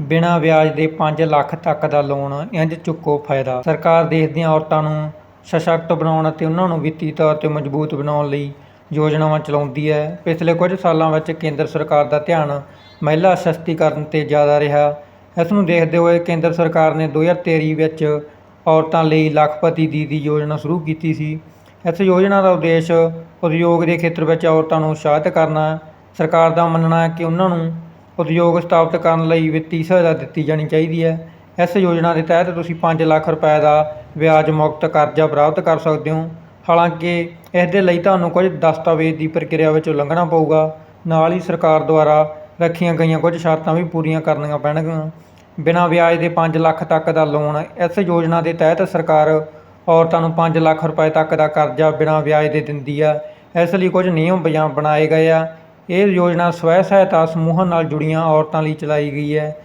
ਬਿਨਾਂ ਵਿਆਜ ਦੇ 5 ਲੱਖ ਤੱਕ ਦਾ ਲੋਨ ਇੰਝ ਚੁੱਕੋ ਫਾਇਦਾ। ਸਰਕਾਰ ਦੇਸ਼ ਦੀਆਂ ਔਰਤਾਂ ਨੂੰ ਸਸ਼ਕਤ ਬਣਾਉਣ ਅਤੇ ਉਹਨਾਂ ਨੂੰ ਵਿੱਤੀ ਤੌਰ ਤੇ ਮਜ਼ਬੂਤ ਬਣਾਉਣ ਲਈ ਯੋਜਨਾਵਾਂ ਚਲਾਉਂਦੀ ਹੈ। ਪਿਛਲੇ ਕੁਝ ਸਾਲਾਂ ਵਿੱਚ ਕੇਂਦਰ ਸਰਕਾਰ ਦਾ ਧਿਆਨ ਮਹਿਲਾ ਸਸ਼ਕਤੀਕਰਨ ਤੇ ਜ਼ਿਆਦਾ ਰਿਹਾ। ਇਸ ਨੂੰ ਦੇਖਦੇ ਹੋਏ ਕੇਂਦਰ ਸਰਕਾਰ ਨੇ 2023 ਵਿੱਚ ਔਰਤਾਂ ਲਈ ਲੱਖਪਤੀ ਦੀਦੀ ਯੋਜਨਾ ਸ਼ੁਰੂ ਕੀਤੀ ਸੀ। ਇਸ ਯੋਜਨਾ ਦਾ ਉਦੇਸ਼ ਉਦਯੋਗ ਦੇ ਖੇਤਰ ਵਿੱਚ ਔਰਤਾਂ ਨੂੰ ਉਤਸ਼ਾਹਿਤ ਕਰਨਾ ਸਰਕਾਰ ਦਾ ਮੰਨਣਾ ਹੈ ਕਿ ਉਹਨਾਂ ਨੂੰ ਉਦਯੋਗ ਸਥਾਪਿਤ ਕਰਨ ਲਈ ਵਿੱਤੀ ਸਹਾਇਤਾ ਦਿੱਤੀ ਜਾਣੀ ਚਾਹੀਦੀ ਹੈ। ਇਸ ਯੋਜਨਾ ਦੇ ਤਹਿਤ ਤੁਸੀਂ 5 ਲੱਖ ਰੁਪਏ ਦਾ ਵਿਆਜ ਮੁਕਤ ਕਰਜ਼ਾ ਪ੍ਰਾਪਤ ਕਰ ਸਕਦੇ ਹੋ। ਹਾਲਾਂਕਿ ਇਸ ਦੇ ਲਈ ਤੁਹਾਨੂੰ ਕੁਝ ਦਸਤਾਵੇਜ਼ ਦੀ ਪ੍ਰਕਿਰਿਆ ਵਿੱਚ ਉਲੰਘਣਾ ਪਊਗਾ। ਨਾਲ ਹੀ ਸਰਕਾਰ ਦੁਆਰਾ ਰੱਖੀਆਂ ਗਈਆਂ ਕੁਝ ਸ਼ਰਤਾਂ ਵੀ ਪੂਰੀਆਂ ਕਰਨੀਆਂ ਪੈਣਗੀਆਂ। ਬਿਨਾਂ ਵਿਆਜ ਦੇ 5 ਲੱਖ ਤੱਕ ਦਾ ਲੋਨ ਇਸ ਯੋਜਨਾ ਦੇ ਤਹਿਤ ਸਰਕਾਰ ਔਰਤਾਂ ਨੂੰ 5 ਲੱਖ ਰੁਪਏ ਤੱਕ ਦਾ ਕਰਜ਼ਾ ਬਿਨਾਂ ਵਿਆਜ ਦੇ ਦਿੰਦੀ ਆ ਇਸ ਲਈ ਕੁਝ ਨਿਯਮ ਬਣਾਏ ਗਏ ਆ। ਇਹ ਯੋਜਨਾ ਸਵੈ ਸਹਾਇਤਾ ਸਮੂਹਾਂ ਨਾਲ ਜੁੜੀਆਂ ਔਰਤਾਂ ਲਈ ਚਲਾਈ ਗਈ ਹੈ।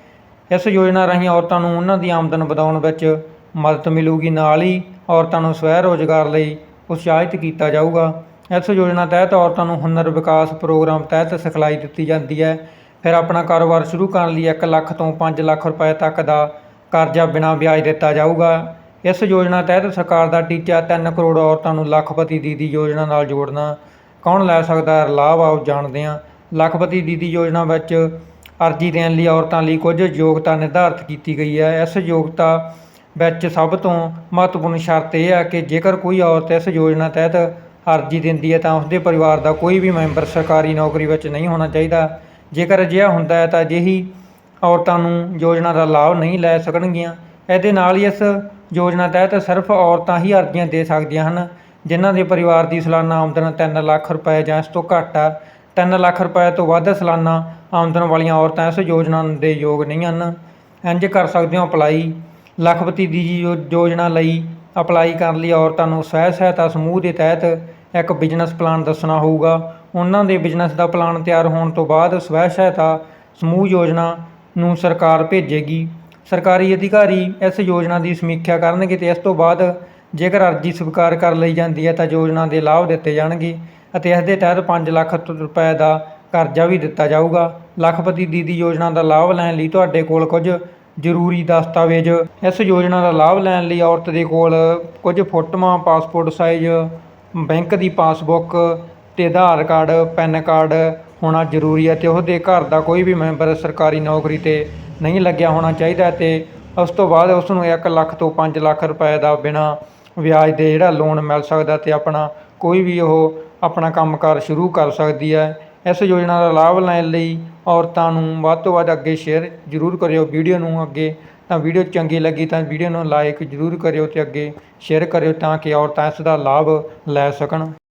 ਇਸ ਯੋਜਨਾ ਰਾਹੀਂ ਔਰਤਾਂ ਨੂੰ ਉਹਨਾਂ ਦੀ ਆਮਦਨ ਵਧਾਉਣ ਵਿੱਚ ਮਦਦ ਮਿਲੂਗੀ। ਨਾਲ ਹੀ ਔਰਤਾਂ ਨੂੰ ਸਵੈ ਰੋਜ਼ਗਾਰ ਲਈ ਉਤਸ਼ਾਹਿਤ ਕੀਤਾ ਜਾਊਗਾ। ਇਸ ਯੋਜਨਾ ਤਹਿਤ ਔਰਤਾਂ ਨੂੰ ਹੁਨਰ ਵਿਕਾਸ ਪ੍ਰੋਗਰਾਮ ਤਹਿਤ ਸਿਖਲਾਈ ਦਿੱਤੀ ਜਾਂਦੀ ਹੈ। ਫਿਰ ਆਪਣਾ ਕਾਰੋਬਾਰ ਸ਼ੁਰੂ ਕਰਨ ਲਈ 1 ਲੱਖ ਤੋਂ 5 ਲੱਖ ਰੁਪਏ ਤੱਕ ਦਾ ਕਰਜ਼ਾ ਬਿਨਾਂ ਵਿਆਜ ਦਿੱਤਾ ਜਾਊਗਾ। ਇਸ ਯੋਜਨਾ ਤਹਿਤ ਸਰਕਾਰ ਦਾ ਟੀਚਾ 3 ਕਰੋੜ ਔਰਤਾਂ ਨੂੰ ਲੱਖਪਤੀ ਦੀਦੀ ਯੋਜਨਾ ਨਾਲ ਜੋੜਨਾ ਕੌਣ ਲੈ ਸਕਦਾ? ਹੈ ਲਾਭ ਆਓ ਜਾਣਦੇ ਹਾਂ। ਲੱਖਪਤੀ ਦੀਦੀ ਯੋਜਨਾ ਵਿੱਚ ਅਰਜ਼ੀ ਦੇਣ ਲਈ ਔਰਤਾਂ ਲਈ ਕੁਝ ਯੋਗਤਾ ਨਿਰਧਾਰਤ ਕੀਤੀ ਗਈ ਹੈ। ਇਸ ਯੋਗਤਾ ਵਿੱਚ ਸਭ ਤੋਂ ਮਹੱਤਵਪੂਰਨ ਸ਼ਰਤ ਇਹ ਹੈ ਕਿ ਜੇਕਰ ਕੋਈ ਔਰਤ ਇਸ ਯੋਜਨਾ ਤਹਿਤ ਅਰਜ਼ੀ ਦਿੰਦੀ ਹੈ ਤਾਂ ਉਸਦੇ ਪਰਿਵਾਰ ਦਾ ਕੋਈ ਵੀ ਮੈਂਬਰ ਸਰਕਾਰੀ ਨੌਕਰੀ ਵਿੱਚ ਨਹੀਂ ਹੋਣਾ ਚਾਹੀਦਾ। ਜੇਕਰ ਅਜਿਹਾ ਹੁੰਦਾ ਹੈ ਤਾਂ ਅਜਿਹੀ ਔਰਤਾਂ ਨੂੰ ਯੋਜਨਾ ਦਾ ਲਾਭ ਨਹੀਂ ਲੈ ਸਕਣਗੀਆਂ। ਇਹਦੇ ਨਾਲ ਹੀ ਇਸ ਯੋਜਨਾ ਤਹਿਤ ਸਿਰਫ ਔਰਤਾਂ ਹੀ ਅਰਜ਼ੀਆਂ ਦੇ ਸਕਦੀਆਂ ਹਨ। ਜਿਨ੍ਹਾਂ ਦੇ ਪਰਿਵਾਰ ਦੀ ਸਾਲਾਨਾ ਆਮਦਨ 3 ਲੱਖ ਰੁਪਏ ਜਾਂ ਇਸ ਤੋਂ ਘੱਟ ਹੈ 3 ਲੱਖ ਰੁਪਏ ਤੋਂ ਵੱਧ ਸਾਲਾਨਾ ਆਮਦਨ ਵਾਲੀਆਂ ਔਰਤਾਂ ਇਸ ਯੋਜਨਾ ਦੇ ਯੋਗ ਨਹੀਂ ਹਨ। ਇੰਝ ਕਰ ਸਕਦੇ ਹੋ ਅਪਲਾਈ। ਲੱਖਪਤੀ ਦੀ ਯੋ- ਯੋਜਨਾ ਲਈ ਅਪਲਾਈ ਕਰਨ ਲਈ ਔਰਤਾਂ ਨੂੰ ਸਵੈ ਸਹਾਇਤਾ ਸਮੂਹ ਦੇ ਤਹਿਤ ਇੱਕ ਬਿਜ਼ਨਸ ਪਲਾਨ ਦੱਸਣਾ ਹੋਊਗਾ। ਉਹਨਾਂ ਦੇ ਬਿਜ਼ਨਸ ਦਾ ਪਲਾਨ ਤਿਆਰ ਹੋਣ ਤੋਂ ਬਾਅਦ ਸਵੈ ਸਹਾਇਤਾ ਸਮੂਹ ਯੋਜਨਾ ਨੂੰ ਸਰਕਾਰ ਭੇਜੇਗੀ। ਸਰਕਾਰੀ ਅਧਿਕਾਰੀ ਇਸ ਯੋਜਨਾ ਦੀ ਸਮੀਖਿਆ ਕਰਨਗੇ ਤੇ ਇਸ ਤੋਂ ਬਾਅਦ ਜੇਕਰ ਅਰਜ਼ੀ ਸਵੀਕਾਰ ਕਰ ਲਈ ਜਾਂਦੀ ਹੈ ਤਾਂ ਯੋਜਨਾ ਦੇ ਲਾਭ ਦਿੱਤੇ ਜਾਣਗੇ ਅਤੇ ਇਸ ਦੇ ਤਹਿਤ 5 ਲੱਖ ਰੁਪਏ ਦਾ ਕਰਜ਼ਾ ਵੀ ਦਿੱਤਾ ਜਾਊਗਾ। ਲੱਖਪਤੀ ਦੀਦੀ ਯੋਜਨਾ ਦਾ ਲਾਭ ਲੈਣ ਲਈ ਤੁਹਾਡੇ ਕੋਲ ਕੁਝ ਜ਼ਰੂਰੀ ਦਸਤਾਵੇਜ਼। ਇਸ ਯੋਜਨਾ ਦਾ ਲਾਭ ਲੈਣ ਲਈ ਔਰਤ ਦੇ ਕੋਲ ਕੁਝ ਫੋਟੋਆਂ, ਪਾਸਪੋਰਟ ਸਾਈਜ਼, ਬੈਂਕ ਦੀ ਪਾਸਬੁੱਕ ਤੇ ਆਧਾਰ ਕਾਰਡ, ਪੈਨ ਕਾਰਡ ਹੋਣਾ ਜ਼ਰੂਰੀ ਹੈ ਤੇ ਉਹਦੇ ਘਰ ਦਾ ਕੋਈ ਵੀ ਮੈਂਬਰ ਸਰਕਾਰੀ ਨੌਕਰੀ ਤੇ ਨਹੀਂ ਲੱਗਿਆ ਹੋਣਾ ਚਾਹੀਦਾ ਤੇ ਉਸ ਤੋਂ ਬਾਅਦ ਉਸ ਨੂੰ 1 ਲੱਖ ਤੋਂ 5 ਲੱਖ ਰੁਪਏ ਦਾ ਬਿਨਾਂ ਵਿਆਜ ਦੇ ਜਿਹੜਾ ਲੋਨ ਮਿਲ ਸਕਦਾ ਅਤੇ ਆਪਣਾ ਕੋਈ ਵੀ ਉਹ ਆਪਣਾ ਕੰਮਕਾਰ ਸ਼ੁਰੂ ਕਰ ਸਕਦੀ ਹੈ। ਇਸ ਯੋਜਨਾ ਦਾ ਲਾਭ ਲੈਣ ਲਈ ਔਰਤਾਂ ਨੂੰ ਵੱਧ ਤੋਂ ਵੱਧ ਅੱਗੇ ਸ਼ੇਅਰ ਜ਼ਰੂਰ ਕਰਿਓ। ਵੀਡੀਓ ਨੂੰ ਅੱਗੇ ਤਾਂ ਵੀਡੀਓ ਚੰਗੀ ਲੱਗੀ ਤਾਂ ਵੀਡੀਓ ਨੂੰ ਲਾਈਕ ਜ਼ਰੂਰ ਕਰਿਓ ਅਤੇ ਅੱਗੇ ਸ਼ੇਅਰ ਕਰਿਓ ਤਾਂ ਕਿ ਔਰਤਾਂ ਇਸ ਦਾ ਲਾਭ ਲੈ ਸਕਣ।